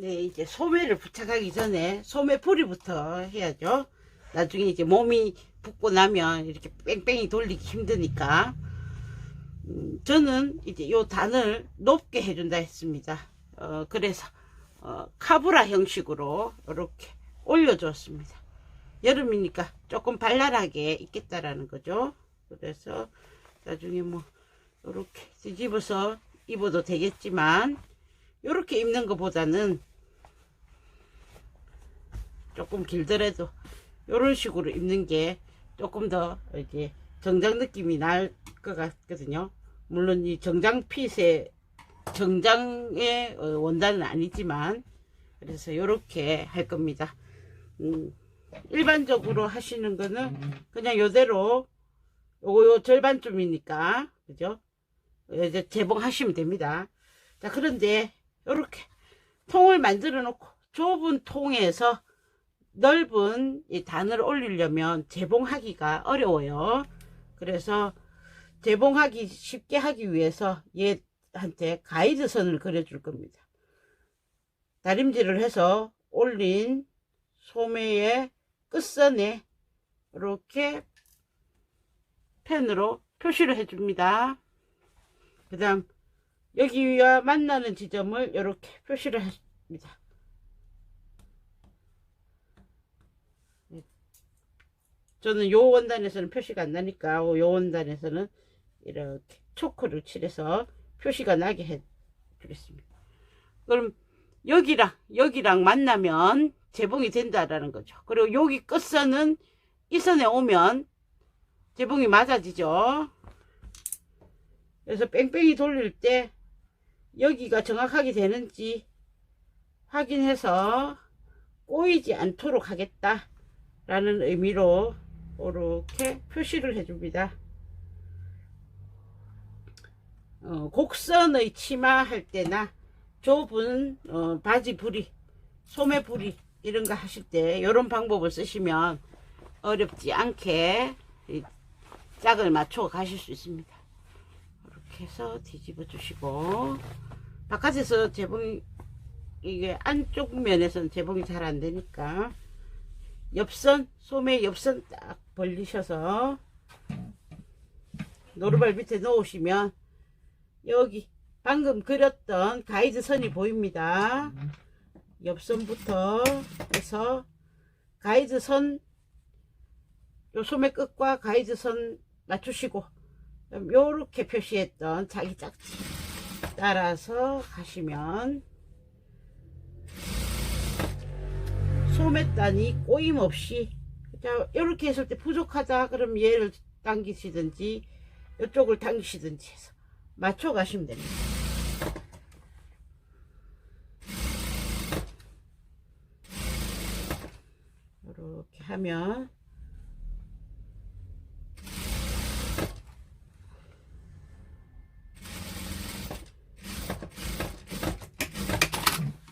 네, 이제 소매를 부착하기 전에 소매 풀이부터 해야죠. 나중에 이제 몸이 붓고 나면 이렇게 뺑뺑이 돌리기 힘드니까. 음, 저는 이제 요 단을 높게 해준다 했습니다. 어, 그래서, 어, 카브라 형식으로 이렇게 올려주었습니다. 여름이니까 조금 발랄하게 있겠다라는 거죠. 그래서 나중에 뭐, 이렇게 뒤집어서 입어도 되겠지만, 이렇게 입는 것보다는 조금 길더라도 이런 식으로 입는 게 조금 더 이렇게 정장 느낌이 날 것 같거든요. 물론 이 정장 핏의 정장의 어, 원단은 아니지만 그래서 이렇게 할 겁니다. 음, 일반적으로 하시는 거는 그냥 요대로 요거 요 절반쯤이니까 그죠? 이제 재봉하시면 됩니다. 자 그런데 이렇게 통을 만들어 놓고 좁은 통에서 넓은 이 단을 올리려면 재봉하기가 어려워요. 그래서 재봉하기 쉽게 하기 위해서 얘한테 가이드선을 그려줄 겁니다. 다림질을 해서 올린 소매의 끝선에 이렇게 펜으로 표시를 해줍니다. 그 다음 여기와 만나는 지점을 이렇게 표시를 합니다. 저는 요 원단에서는 표시가 안 나니까 요 원단에서는 이렇게 초크를 칠해서 표시가 나게 해 주겠습니다. 그럼 여기랑 여기랑 만나면 재봉이 된다라는 거죠. 그리고 여기 끝선은 이 선에 오면 재봉이 맞아지죠. 그래서 뺑뺑이 돌릴 때 여기가 정확하게 되는지 확인해서 꼬이지 않도록 하겠다 라는 의미로 이렇게 표시를 해줍니다. 어, 곡선의 치마 할 때나 좁은 어, 바지 부리, 소매 부리 이런 거 하실 때 이런 방법을 쓰시면 어렵지 않게 이 짝을 맞춰 가실 수 있습니다. 이렇게 해서 뒤집어 주시고 바깥에서 재봉이 이게 안쪽 면에서는 재봉이 잘 안 되니까 옆선 소매 옆선 딱 벌리셔서 노루발 밑에 놓으시면 여기 방금 그렸던 가이드 선이 보입니다. 옆선부터 해서 가이드 선, 요 소매 끝과 가이드 선 맞추시고 요렇게 표시했던 자기 짝지 따라서 가시면 소매단이 꼬임 없이 자 이렇게 했을 때 부족하다 그럼 얘를 당기시든지 이쪽을 당기시든지 해서 맞춰 가시면 됩니다. 이렇게 하면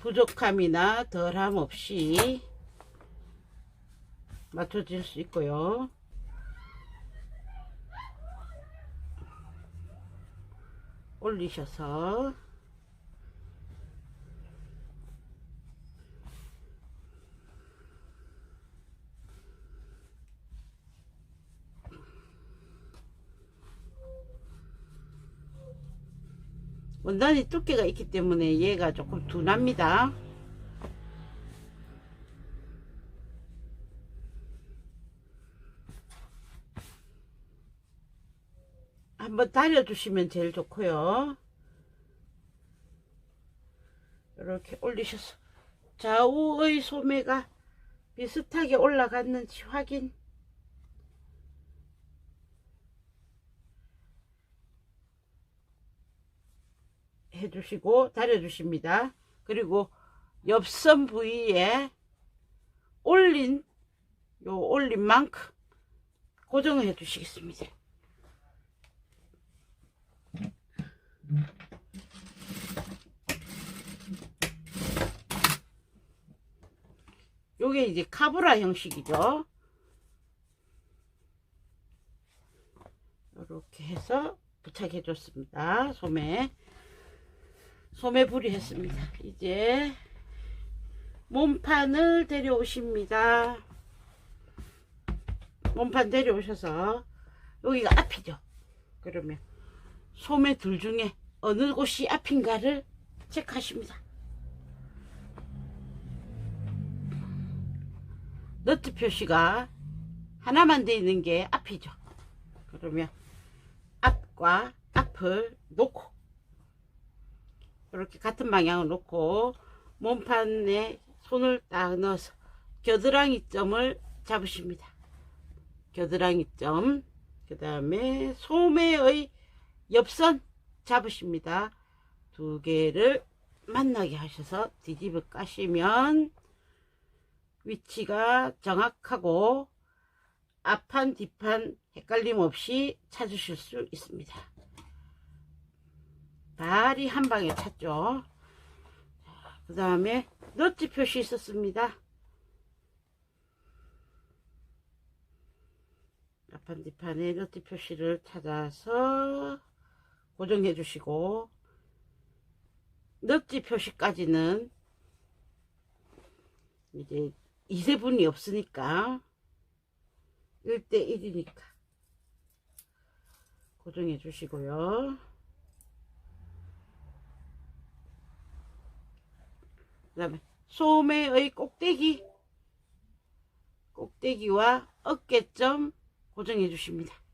부족함이나 덜함 없이 맞춰질 수 있고요. 올리셔서 원단이 두께가 있기 때문에 얘가 조금 둔합니다. 한번 다려주시면 제일 좋고요. 이렇게 올리셔서 좌우의 소매가 비슷하게 올라갔는지 확인 해주시고 다려주십니다. 그리고 옆선 부위에 올린 요 올린 만큼 고정을 해주시겠습니다. 요게 이제 카브라 형식이죠. 이렇게 해서 부착해 줬습니다. 소매. 소매 불이 했습니다. 이제 몸판을 데려오십니다. 몸판 데려오셔서 여기가 앞이죠. 그러면 소매 둘 중에 어느 곳이 앞인가를 체크하십니다. 너트 표시가 하나만 돼 있는 게 앞이죠. 그러면 앞과 앞을 놓고 이렇게 같은 방향을 놓고 몸판에 손을 딱 넣어서 겨드랑이 점을 잡으십니다. 겨드랑이 점, 그 다음에 소매의 옆선 잡으십니다. 두 개를 만나게 하셔서 뒤집어 까시면 위치가 정확하고 앞판 뒷판 헷갈림 없이 찾으실 수 있습니다. 발이 한 방에 찾죠. 그 다음에 너트 표시 있었습니다. 앞판 뒷판에 너트 표시를 찾아서 고정해 주시고 너트 표시까지는 이제 이세분이 없으니까 1대1이니까 고정해 주시고요. 그 다음에 소매의 꼭대기 꼭대기와 어깨점 고정해 주십니다.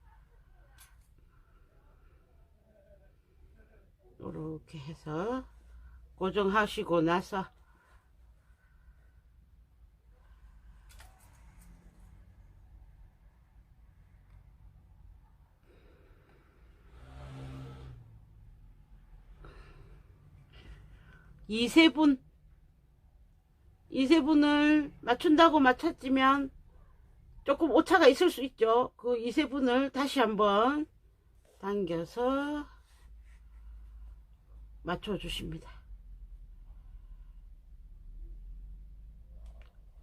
이렇게 해서 고정하시고 나서 이세분 이세분을 맞춘다고 맞췄지만 조금 오차가 있을 수 있죠. 그 이세분을 다시 한번 당겨서 맞춰주십니다.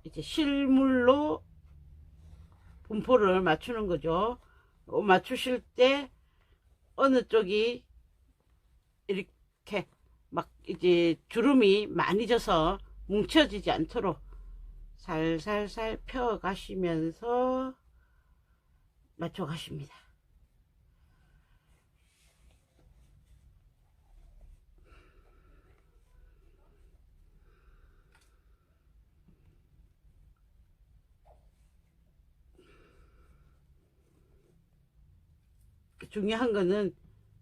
이제 실물로 분포를 맞추는 거죠. 어, 맞추실 때 어느 쪽이 이렇게 막 이제 주름이 많이 져서 뭉쳐지지 않도록 살살살 펴 가시면서 맞춰 가십니다. 중요한 거는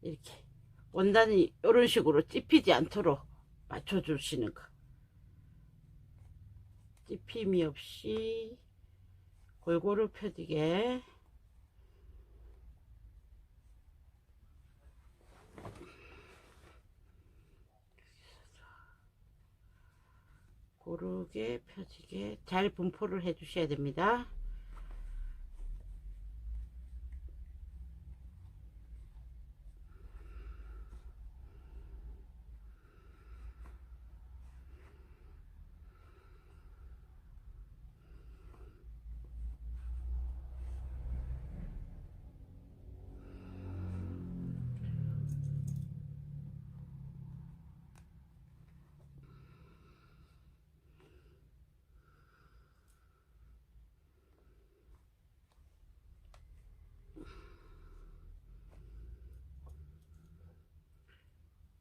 이렇게 원단이 이런 식으로 찝히지 않도록 맞춰 주시는 거. 찝힘이 없이 골고루 펴지게 고르게 펴지게 잘 분포를 해 주셔야 됩니다.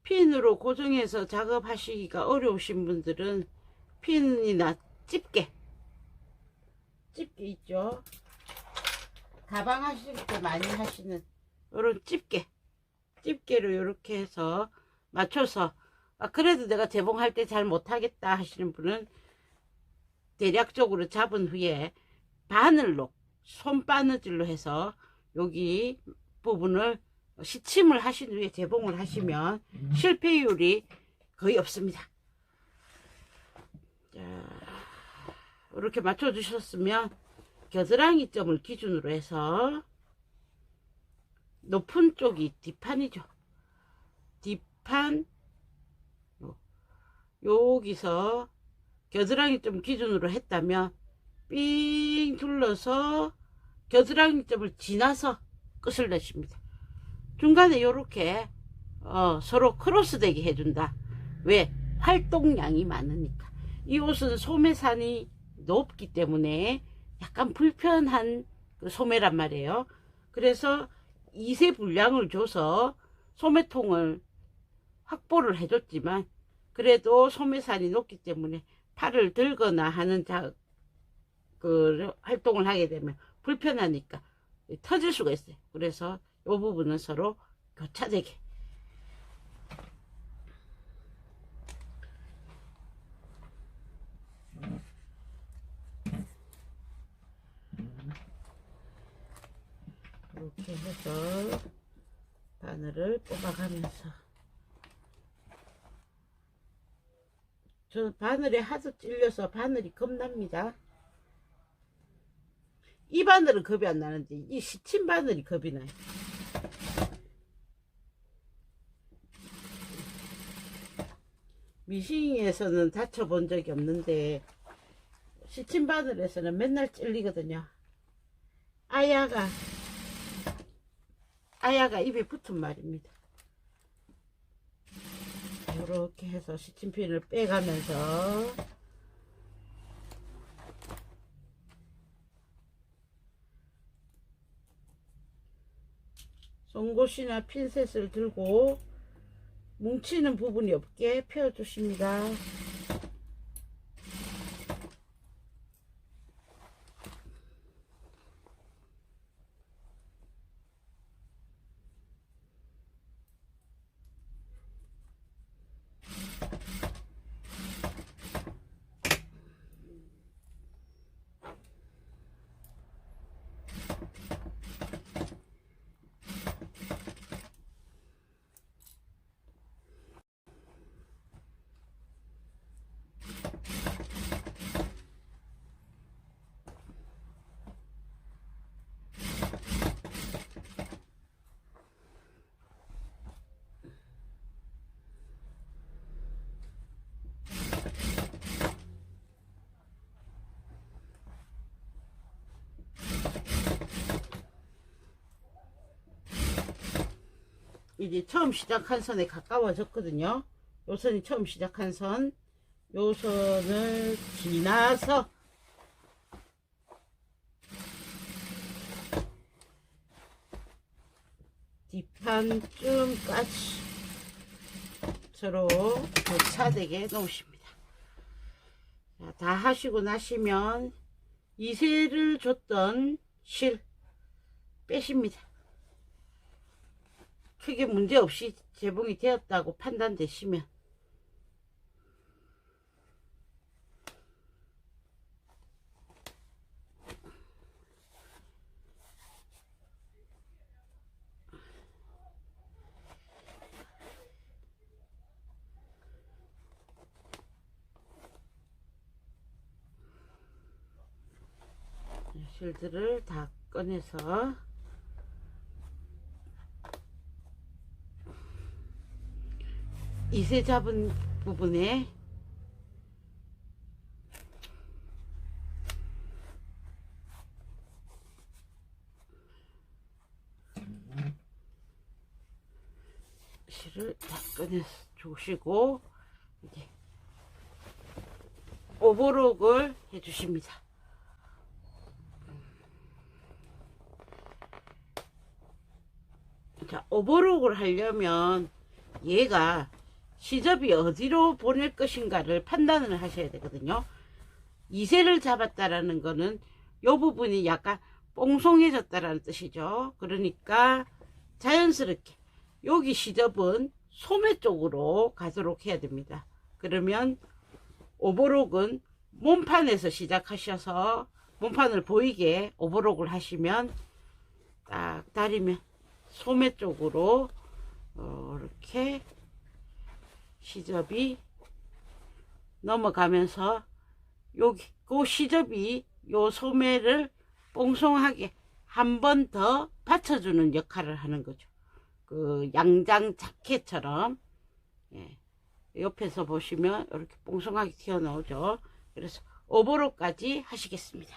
핀으로 고정해서 작업하시기가 어려우신 분들은 핀이나 집게. 집게 있죠. 가방 하실 때 많이 하시는 이런 집게. 집게로 이렇게 해서 맞춰서 아 그래도 내가 재봉할 때 잘 못하겠다 하시는 분은 대략적으로 잡은 후에 바늘로 손바느질로 해서 여기 부분을 시침을 하신 후에 재봉을 하시면 실패율이 거의 없습니다. 자, 이렇게 맞춰 주셨으면 겨드랑이 점을 기준으로 해서 높은 쪽이 뒷판이죠. 뒷판 요- 여기서 겨드랑이 점 기준으로 했다면 삥 둘러서 겨드랑이 점을 지나서 끝을 내십니다. 중간에 요렇게 어, 서로 크로스 되게 해준다. 왜? 활동량이 많으니까. 이 옷은 소매산이 높기 때문에 약간 불편한 그 소매란 말이에요. 그래서 이세 분량을 줘서 소매통을 확보를 해줬지만 그래도 소매산이 높기 때문에 팔을 들거나 하는 자, 그 활동을 하게 되면 불편하니까 터질 수가 있어요. 그래서 이 부분은 서로 교차되게 이렇게 해서 바늘을 뽑아가면서 저 바늘에 하도 찔려서 바늘이 겁납니다. 이 바늘은 겁이 안 나는데 이 시친 바늘이 겁이 나요. 미싱에서는 다쳐본 적이 없는데 시친 바늘에서는 맨날 찔리거든요. 아야가 아야가 입에 붙은 말입니다. 이렇게 해서 시침핀을 빼가면서 송곳이나 핀셋을 들고 뭉치는 부분이 없게 펴주십니다. 이제 처음 시작한 선에 가까워졌거든요. 요 선이 처음 시작한 선, 요 선을 지나서 뒷판쯤까지 서로 교차되게 놓으십니다. 자, 다 하시고 나시면 이세를 줬던 실 빼십니다. 크게 문제없이 재봉이 되었다고 판단되시면 실들을 다 꺼내서 이세 잡은 부분에 실을 다 꺼내 주시고 이제 오버록을 해주십니다. 자, 오버록을 하려면 얘가 시접이 어디로 보낼 것인가를 판단을 하셔야 되거든요. 이세를 잡았다라는 거는 요 부분이 약간 뽕송해졌다라는 뜻이죠. 그러니까 자연스럽게 여기 시접은 소매 쪽으로 가도록 해야 됩니다. 그러면 오버록은 몸판에서 시작하셔서 몸판을 보이게 오버록을 하시면 딱 다리면 소매 쪽으로 어, 이렇게 시접이 넘어가면서 여기 그 시접이 요 소매를 뽕송하게 한 번 더 받쳐주는 역할을 하는 거죠. 그 양장 자켓처럼 예. 옆에서 보시면 이렇게 뽕송하게 튀어나오죠. 그래서 오버로까지 하시겠습니다.